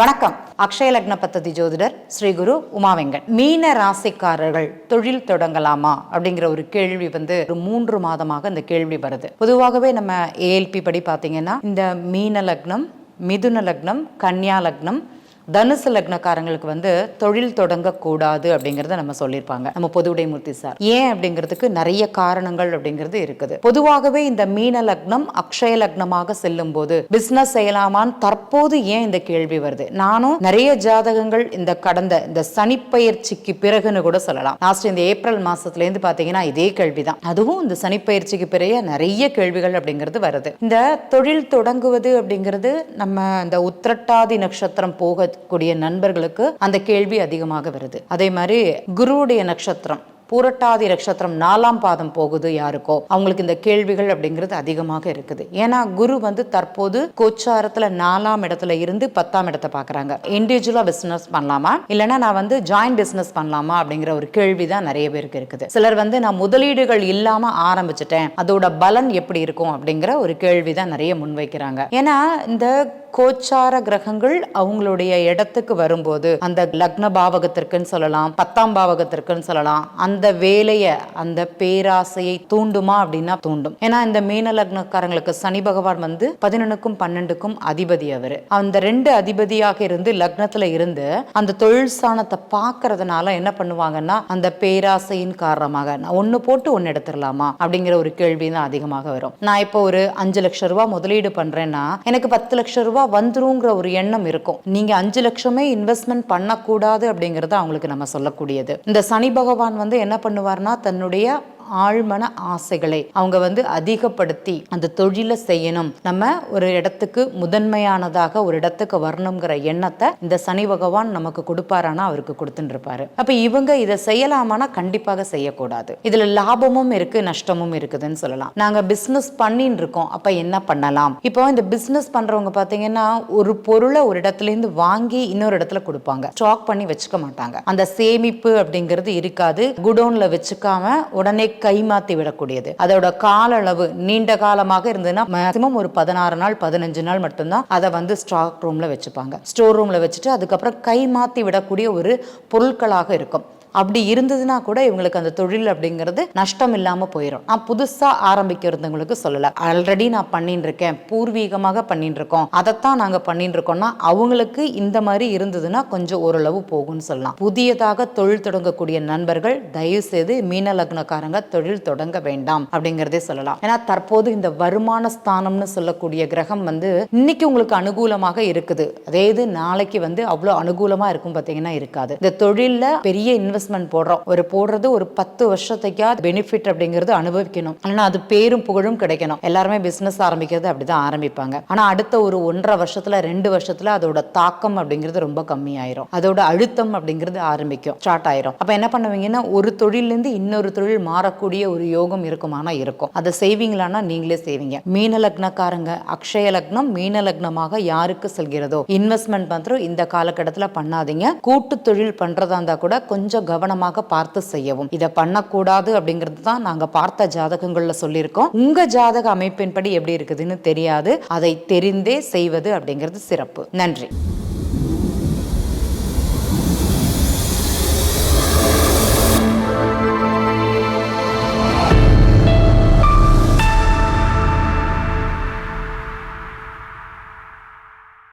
வணக்கம். அக்ஷய லக்ன பத்ததி ஜோதிடர் ஸ்ரீ குரு உமாவெங்கன். மீன ராசிக்காரர்கள் தொழில் தொடங்கலாமா அப்படிங்கிற ஒரு கேள்வி வந்து ஒரு மூன்று மாதமாக இந்த கேள்வி வருது. பொதுவாகவே நம்ம ஏஎல்பி படி பார்த்தீங்கன்னா இந்த மீன லக்னம் மிதுன லக்னம் கன்னியா லக்னம் தனுசு லக்னக்காரங்களுக்கு வந்து தொழில் தொடங்கக்கூடாது அப்படிங்கிறத நம்ம சொல்லியிருப்பாங்க. நம்ம பொதுவுடைமூர்த்தி சார். ஏன் அப்படிங்கிறதுக்கு நிறைய காரணங்கள் அப்படிங்கிறது இருக்குது. பொதுவாகவே இந்த மீன லக்னம் அக்ஷய லக்னமாக செல்லும் போது பிசினஸ் செய்யலாமான்னு தற்போது ஏன் இந்த கேள்வி வருது? நானும் நிறைய ஜாதகங்கள் இந்த கடந்த இந்த சனிப்பயிற்சிக்கு பிறகுன்னு கூட சொல்லலாம். லாஸ்ட் இந்த ஏப்ரல் மாசத்துல இருந்து பாத்தீங்கன்னா இதே கேள்விதான். அதுவும் இந்த சனிப்பயிற்சிக்கு பிறகு நிறைய கேள்விகள் அப்படிங்கிறது வருது. இந்த தொழில் தொடங்குவது அப்படிங்கிறது நம்ம இந்த உத்திரட்டாதி நட்சத்திரம் போக இருக்கக்கூடிய நண்பர்களுக்கு அந்த கேள்வி அதிகமாக வருது. அதே மாதிரி குருவுடைய நட்சத்திரம் பூரட்டாதி நட்சத்திரம் நாலாம் பாதம் போகுது யாருக்கோ அவங்களுக்கு இந்த கேள்விகள் அப்படிங்கிறது அதிகமாக இருக்குது. ஏன்னா குரு வந்து தற்போது கோச்சாரத்துல நாலாம் இடத்துல இருந்து பத்தாம் இடத்தை பாக்குறாங்க இண்டிவிஜுவலா பிசினஸ் பண்ணலாமா? இல்லைன்னா நான் வந்து ஜாயிண்ட் பிசினஸ் பண்ணலாமா? அப்படிங்கிற ஒரு கேள்வி தான் நிறைய பேருக்கு இருக்குது. சிலர் வந்து நான் முதலீடுகள் இல்லாம ஆரம்பிச்சிட்டேன். அதோட பலன் எப்படி இருக்கும்? அப்படிங்கிற ஒரு கேள்வி தான் நிறைய முன்வைக்கிறாங்க. ஏன்னா இந்த கோச்சார கிரகங்கள் அவங்களுடைய இடத்துக்கு வரும்போது அந்த லக்ன பாவகத்திற்குன்னு சொல்லலாம் பத்தாம் பாவகத்திற்குன்னு சொல்லலாம் அந்த வேலையை அந்த பேராசையை தூண்டுமா அப்படின்னா தூண்டும். ஏன்னா இந்த மீன லக்னக்காரங்களுக்கு சனி பகவான் வந்து பதினொன்னுக்கும் பன்னெண்டுக்கும் அதிபதி அவர். அந்த ரெண்டு அதிபதியாக இருந்து லக்னத்துல இருந்து அந்த தொழில் ஸ்தானத்தை பார்க்கறதுனால என்ன பண்ணுவாங்கன்னா அந்த பேராசையின் காரணமாக நான் ஒண்ணு போட்டு ஒன்னு எடுத்துடலாமா அப்படிங்கிற ஒரு கேள்வி தான் அதிகமாக வரும். நான் இப்போ ஒரு அஞ்சு லட்சம் ரூபாய் முதலீடு பண்றேன்னா எனக்கு பத்து லட்சம் ரூபாய் வந்துருங்கிற ஒரு எண்ணம் இருக்கும். நீங்க அஞ்சு லட்சமே இன்வெஸ்ட்மெண்ட் பண்ணக்கூடாது அப்படிங்கறது அவங்களுக்கு நம்ம சொல்லக்கூடியது. இந்த சனி பகவான் வந்து என்ன பண்ணுவார்னா தன்னுடைய ஆழ்மன ஆசைகளை அவங்க வந்து அதிகப்படுத்தி அந்த தொழிலை செய்யணும். நம்ம ஒரு இடத்துக்கு முதன்மையானதாக ஒரு இடத்துக்கு வரணுங்கிற எண்ணத்தை இந்த சனி பகவான் நமக்கு கொடுப்பாரானா அவருக்கு கொடுத்துட்டு இருப்பாரு அப்ப இவங்க இதை செய்யலாமானா கண்டிப்பாக செய்யக்கூடாது. இதுல லாபமும் இருக்கு நஷ்டமும் இருக்குதுன்னு சொல்லலாம். நாங்க பிசினஸ் பண்ணின்னு இருக்கோம் அப்ப என்ன பண்ணலாம்? இப்போ இந்த பிசினஸ் பண்றவங்க பாத்தீங்கன்னா ஒரு பொருளை ஒரு இடத்துல இருந்து வாங்கி இன்னொரு இடத்துல கொடுப்பாங்க. ஸ்டாக் பண்ணி வச்சுக்க மாட்டாங்க. அந்த சேமிப்பு அப்படிங்கிறது இருக்காது. குடோன்ல வச்சுக்காம உடனே கைமாத்தி விடக்கூடியது. அதோட கால அளவு நீண்ட காலமாக இருந்ததுன்னா மேக்சிமம் ஒரு பதினாறு நாள் பதினஞ்சு நாள் மட்டும்தான் அதை வந்து ஸ்டாக் ரூம்ல வச்சுப்பாங்க. ஸ்டோர் ரூம்ல வச்சுட்டு அதுக்கப்புறம் கை மாத்தி விடக்கூடிய ஒரு பொருட்களாக இருக்கும். அப்படி இருந்ததுன்னா கூட இவங்களுக்கு அந்த தொழில் அப்படிங்கிறது நஷ்டம் இல்லாமல் போயிடும் நான் புதுசாக ஆரம்பிக்கிறதுங்களுக்கு சொல்லலை. ஆல்ரெடி நான் பண்ணிட்டு இருக்கேன் பூர்வீகமாக பண்ணிட்டு இருக்கோம் அதைத்தான் நாங்கள் பண்ணிட்டு இருக்கோம்னா அவங்களுக்கு இந்த மாதிரி இருந்ததுன்னா கொஞ்சம் ஓரளவு போகும்னு சொல்லலாம். புதியதாக தொழில் தொடங்கக்கூடிய நண்பர்கள் தயவு செய்து மீன லக்னக்காரங்க தொழில் தொடங்க வேண்டாம் அப்படிங்கிறதே சொல்லலாம். ஏன்னா தற்போது இந்த வருமான ஸ்தானம்னு சொல்லக்கூடிய கிரகம் வந்து இன்னைக்கு உங்களுக்கு அனுகூலமாக இருக்குது. அதே இது நாளைக்கு வந்து அவ்வளோ அனுகூலமாக இருக்கும் பார்த்தீங்கன்னா இருக்காது. இந்த தொழிலில் பெரிய இன்வெஸ்ட் இன்வெஸ்ட்மெண்ட் போடுறோம். ஒரு போடுறது ஒரு பத்து வருஷத்துக்கா பெனிஃபிட் அப்படிங்கிறது அனுபவிக்கணும். ஆனா அது பேரும் புகழும் கிடைக்கணும். எல்லாருமே பிசினஸ் ஆரம்பிக்கிறது அப்படிதான் ஆரம்பிப்பாங்க. ஆனா அடுத்த ஒரு ஒன்றரை வருஷத்துல ரெண்டு வருஷத்துல அதோட தாக்கம் அப்படிங்கிறது ரொம்ப கம்மி ஆயிரும் அதோட அழுத்தம் அப்படிங்கிறது ஆரம்பிக்கும். ஸ்டார்ட் ஆயிரும். அப்ப என்ன பண்ணுவீங்கன்னா ஒரு தொழிலிருந்து இன்னொரு தொழில் மாறக்கூடிய ஒரு யோகம் இருக்குமானா இருக்கும். அதை செய்வீங்களான்னா நீங்களே செய்வீங்க. மீன லக்னக்காரங்க அக்ஷய லக்னம் மீன லக்னமாக யாருக்கு செல்கிறதோ? இன்வெஸ்ட்மெண்ட் மாத்திரம் இந்த காலகட்டத்துல பண்ணாதீங்க. கூட்டு தொழில் பண்றதா இருந்தா கூட கொஞ்சம் கவனமாக பார்த்து செய்யவும். இதை பண்ணக்கூடாது அப்படிங்கிறது தான் நாங்க பார்த்த ஜாதகங்கள்ல சொல்லியிருக்கோம். உங்க ஜாதக அமைப்பின்படி எப்படி இருக்குதுன்னு தெரியாது. அதை தெரிந்தே செய்வது அப்படிங்கிறது சிறப்பு. நன்றி.